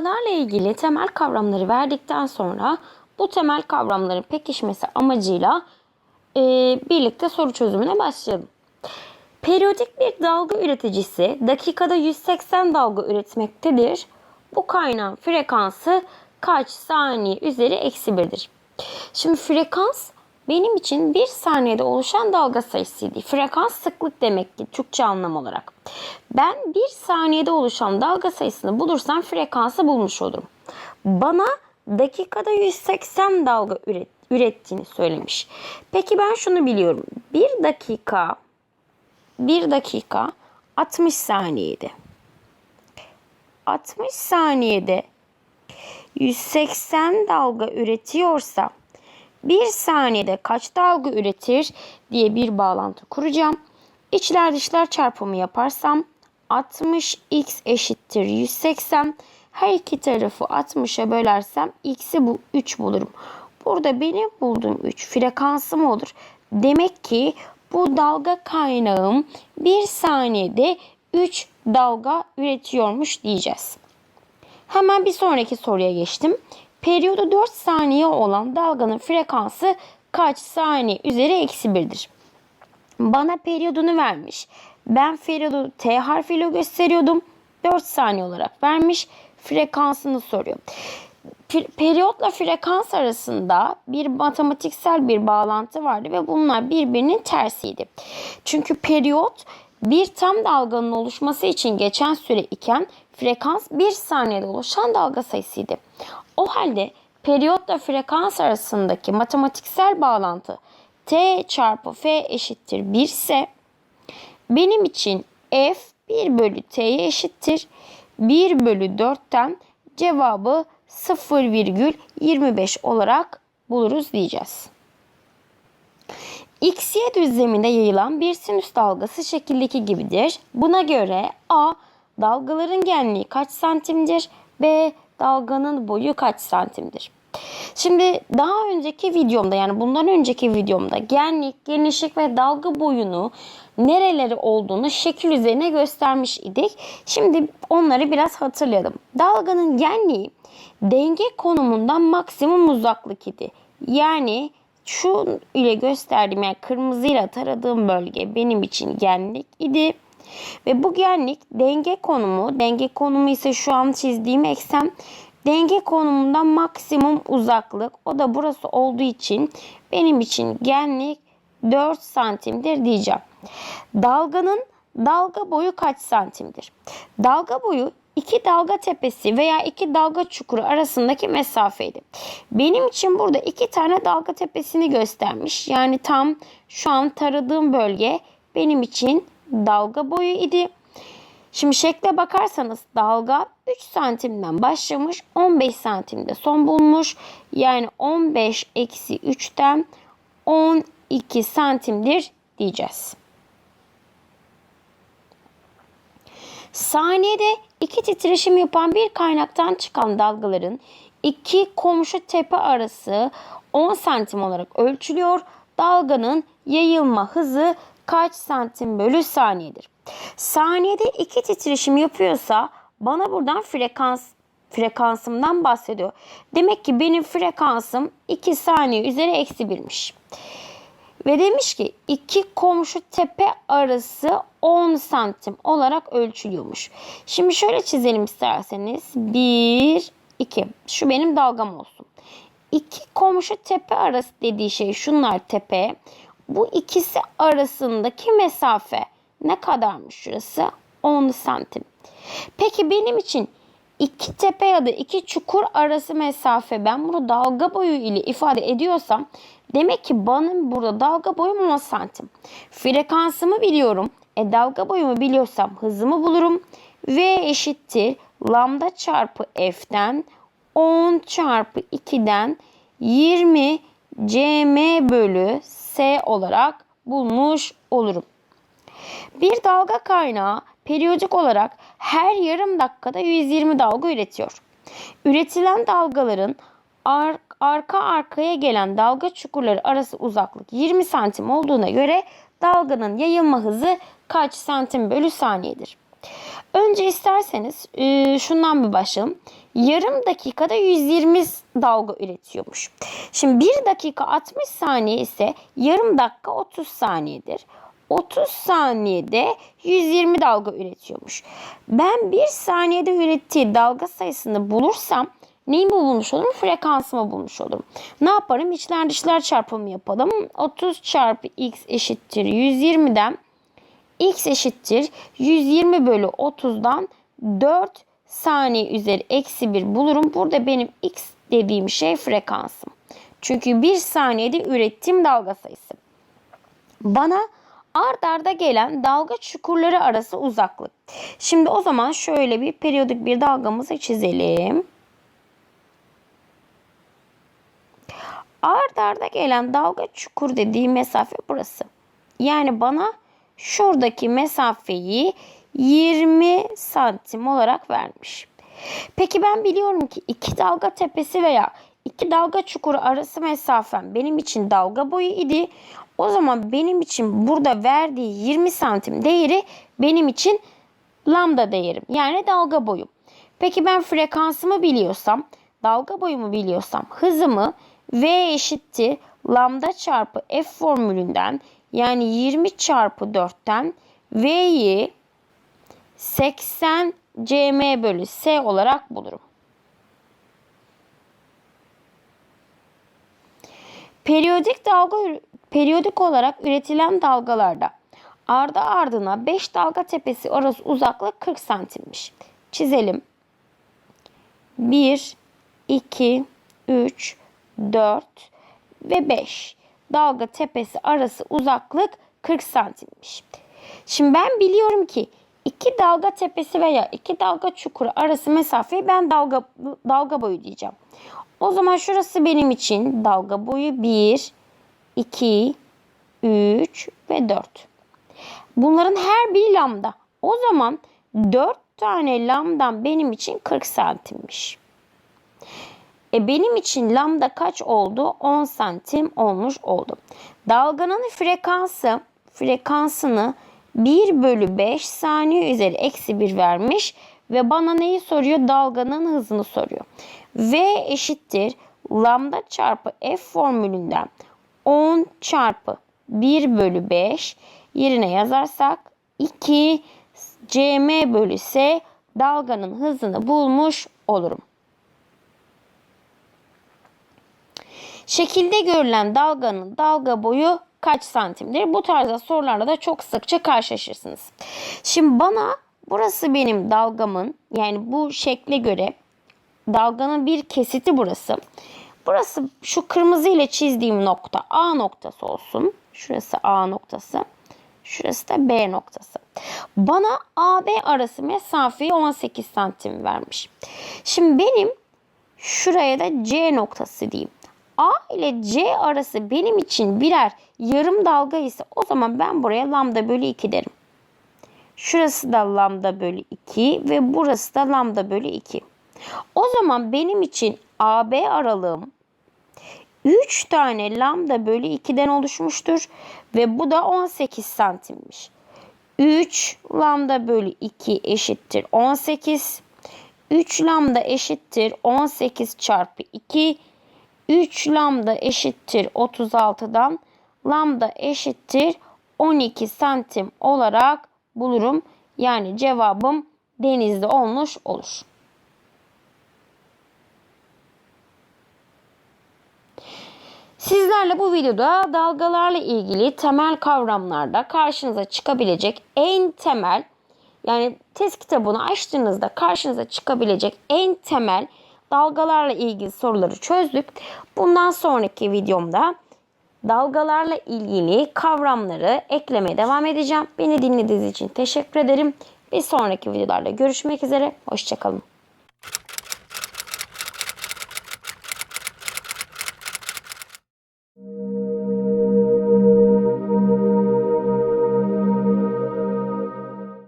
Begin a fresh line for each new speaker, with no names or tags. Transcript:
Dalgalarla ilgili temel kavramları verdikten sonra bu temel kavramların pekişmesi amacıyla e, birlikte soru çözümüne başlayalım. Periyodik bir dalga üreticisi dakikada 180 dalga üretmektedir. Bu kaynağın frekansı kaç saniye üzeri eksi birdir. Şimdi frekans benim için bir saniyede oluşan dalga sayısıydı. Frekans sıklık demekti Türkçe anlam olarak. Ben bir saniyede oluşan dalga sayısını bulursam frekansı bulmuş olurum. Bana dakikada 180 dalga üret, ürettiğini söylemiş. Peki ben şunu biliyorum. Bir dakika 1 dakika 60 saniyede. 60 saniyede 180 dalga üretiyorsa 1 saniyede kaç dalga üretir diye bir bağlantı kuracağım. İçler dışlar çarpımı yaparsam 60x eşittir 180. Her iki tarafı 60'a bölersem x'i bu 3 bulurum. Burada benim bulduğum 3 frekansım olur. Demek ki bu dalga kaynağım 1 saniyede 3 dalga üretiyormuş diyeceğiz. Hemen bir sonraki soruya geçtim. Periyodu 4 saniye olan dalganın frekansı kaç saniye üzeri eksi 1'dir? Bana periyodunu vermiş. Ben periyodu T harfiyle gösteriyordum. 4 saniye olarak vermiş. Frekansını soruyor. Periyotla frekans arasında bir matematiksel bir bağlantı vardı ve bunlar birbirinin tersiydi. Çünkü periyot bir tam dalganın oluşması için geçen süre iken frekans bir saniyede oluşan dalga sayısıydı. O halde periyotla frekans arasındaki matematiksel bağlantı t çarpı f eşittir 1 ise benim için f 1 bölü t'ye eşittir. 1 bölü 4'ten cevabı 0,25 olarak buluruz diyeceğiz. XY düzleminde yayılan bir sinüs dalgası şekildeki gibidir. Buna göre A dalgaların genliği kaç santimdir? B dalganın boyu kaç santimdir? Şimdi daha önceki videomda yani bundan önceki videomda genlik, genişlik ve dalga boyunu nereleri olduğunu şekil üzerine göstermiş idik. Şimdi onları biraz hatırlayalım. Dalganın genliği denge konumundan maksimum uzaklık idi. Yani şu ile gösterdiğim yani kırmızıyla taradığım bölge benim için genlik idi. Ve bu genlik denge konumu, denge konumu ise şu an çizdiğim eksen denge konumundan maksimum uzaklık. O da burası olduğu için benim için genlik 4 santimdir diyeceğim. Dalganın dalga boyu kaç santimdir? Dalga boyu iki dalga tepesi veya iki dalga çukuru arasındaki mesafeydi. Benim için burada iki tane dalga tepesini göstermiş. Yani tam şu an taradığım bölge benim için dalga boyu idi. Şimdi şekle bakarsanız dalga 3 santimden başlamış 15 santimde son bulmuş. Yani 15 eksi 3'ten 12 santimdir diyeceğiz. Saniyede iki titreşim yapan bir kaynaktan çıkan dalgaların iki komşu tepe arası 10 santim olarak ölçülüyor. Dalganın yayılma hızı kaç santim bölü saniyedir? Saniyede iki titreşim yapıyorsa bana buradan frekans frekansımdan bahsediyor. Demek ki benim frekansım 2 saniye üzeri eksi 1'miş. Ve demiş ki iki komşu tepe arası 10 santim olarak ölçülüyormuş. Şimdi şöyle çizelim isterseniz. 1, 2. Şu benim dalgam olsun. İki komşu tepe arası dediği şey şunlar tepe. Bu ikisi arasındaki mesafe ne kadarmış şurası? 10 santim. Peki benim için iki tepe ya da iki çukur arası mesafe ben bunu dalga boyu ile ifade ediyorsam demek ki benim burada dalga boyum 10 santim. Frekansımı biliyorum. E dalga boyumu biliyorsam hızımı bulurum. V eşittir lambda çarpı f'ten 10 çarpı 2'den 20 cm bölü olarak bulmuş olurum. Bir dalga kaynağı periyodik olarak her yarım dakikada 120 dalga üretiyor. Üretilen dalgaların ar arka arkaya gelen dalga çukurları arası uzaklık 20 santim olduğuna göre dalganın yayılma hızı kaç santim bölü saniyedir? Önce isterseniz e, şundan bir başlayalım. Yarım dakikada 120 dalga üretiyormuş. Şimdi 1 dakika 60 saniye ise yarım dakika 30 saniyedir. 30 saniyede 120 dalga üretiyormuş. Ben 1 saniyede ürettiği dalga sayısını bulursam neyi bulmuş olurum? Frekansımı bulmuş olurum. Ne yaparım? İçler dışlar çarpımı yapalım. 30 çarpı x eşittir 120'den x eşittir 120 bölü 30'dan 4 saniye üzeri eksi 1 bulurum. Burada benim x dediğim şey frekansım. Çünkü 1 saniyede ürettiğim dalga sayısı. Bana ard arda gelen dalga çukurları arası uzaklık. Şimdi o zaman şöyle bir periyodik bir dalgamızı çizelim. Ard arda gelen dalga çukur dediği mesafe burası. Yani bana şuradaki mesafeyi 20 santim olarak vermiş. Peki ben biliyorum ki iki dalga tepesi veya iki dalga çukuru arası mesafem benim için dalga boyu idi. O zaman benim için burada verdiği 20 santim değeri benim için lambda değerim. Yani dalga boyum. Peki ben frekansımı biliyorsam, dalga boyumu biliyorsam hızımı V eşittir lambda çarpı F formülünden yani 20 çarpı 4'ten V'yi 80 cm bölü S olarak bulurum. Periyodik dalga periyodik olarak üretilen dalgalarda ardı ardına 5 dalga tepesi arası uzaklık 40 santimmiş. Çizelim. 1 2 3 4 ve 5 dalga tepesi arası uzaklık 40 santimmiş. Şimdi ben biliyorum ki iki dalga tepesi veya iki dalga çukuru arası mesafeyi ben dalga dalga boyu diyeceğim. O zaman şurası benim için dalga boyu 1, 2, 3 ve 4. Bunların her biri lambda. O zaman 4 tane lambdan benim için 40 santimmiş. E benim için lambda kaç oldu? 10 santim olmuş oldu. Dalganın frekansı frekansını 1 bölü 5 saniye üzeri eksi 1 vermiş ve bana neyi soruyor? Dalganın hızını soruyor. V eşittir lambda çarpı f formülünden 10 çarpı 1 bölü 5 yerine yazarsak 2 cm bölü s dalganın hızını bulmuş olurum. Şekilde görülen dalganın dalga boyu kaç santimdir? Bu tarzda sorularla da çok sıkça karşılaşırsınız. Şimdi bana burası benim dalgamın yani bu şekle göre dalganın bir kesiti burası. Burası şu kırmızı ile çizdiğim nokta A noktası olsun. Şurası A noktası. Şurası da B noktası. Bana AB arası mesafeyi 18 santim vermiş. Şimdi benim şuraya da C noktası diyeyim. A ile C arası benim için birer yarım dalga ise o zaman ben buraya lambda bölü 2 derim. Şurası da lambda bölü 2 ve burası da lambda bölü 2. O zaman benim için AB aralığım 3 tane lambda bölü 2'den oluşmuştur. Ve bu da 18 santimmiş. 3 lambda bölü 2 eşittir 18. 3 lambda eşittir 18 çarpı 2. 3 lambda eşittir 36'dan lambda eşittir 12 santim olarak bulurum. Yani cevabım denizde olmuş olur. Sizlerle bu videoda dalgalarla ilgili temel kavramlarda karşınıza çıkabilecek en temel yani test kitabını açtığınızda karşınıza çıkabilecek en temel dalgalarla ilgili soruları çözdük. Bundan sonraki videomda dalgalarla ilgili kavramları eklemeye devam edeceğim. Beni dinlediğiniz için teşekkür ederim. Bir sonraki videolarda görüşmek üzere. Hoşçakalın.